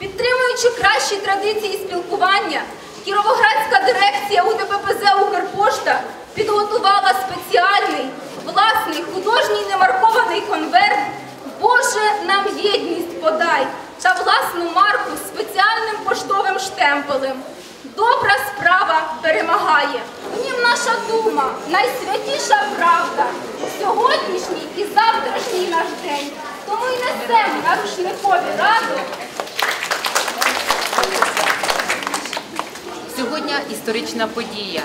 Підтримуючи кращі традиції спілкування, Кіровоградська дирекція УДППЗ Укрпошта підготувала спеціальний власний художній немаркований конверт Боже нам єдність подай та власну марку з спеціальним поштовим штемпелем. Добра справа перемагає. Нім наша дума, найсвятіша правда. Сьогоднішній і завтрашній наш день. Тому й несемо на рушникові раду. Сьогодні історична подія.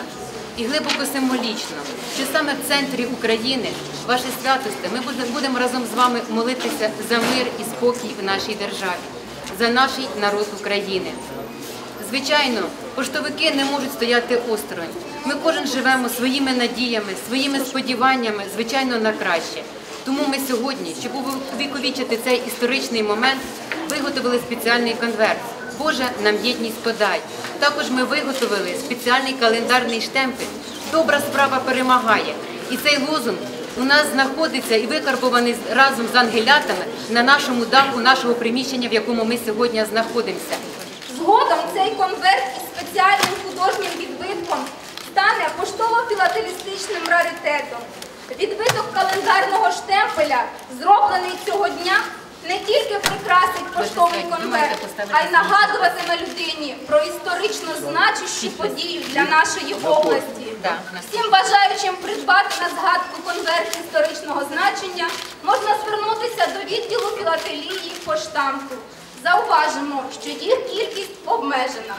І глибоко символічно, що саме в центрі України, ваше святосте, ми будемо разом з вами молитися за мир і спокій в нашій державі, за наш народ України. Звичайно, поштовики не можуть стояти осторонь. Ми кожен живемо своїми надіями, своїми сподіваннями, звичайно, на краще. Тому ми сьогодні, щоб увіковічити цей історичний момент, виготовили спеціальний конверт. Боже, нам єдність подай. Також ми виготовили спеціальний календарний штемпель. Добра справа перемагає. І цей лозунг у нас знаходиться і викарбований разом з ангелятами на нашому даху нашого приміщення, в якому ми сьогодні знаходимося. Згодом цей конверт із спеціальним художнім відбитком стане поштово-філателістичним раритетом. Відбиток календарного штемпеля, зроблений цього дня, поштовий конверт, а й нагадуватиме людині про історично значущі подію для нашої області. Всім бажаючим придбати на згадку конверт історичного значення можна звернутися до відділу філателії поштамту. Зауважимо, що їх кількість обмежена.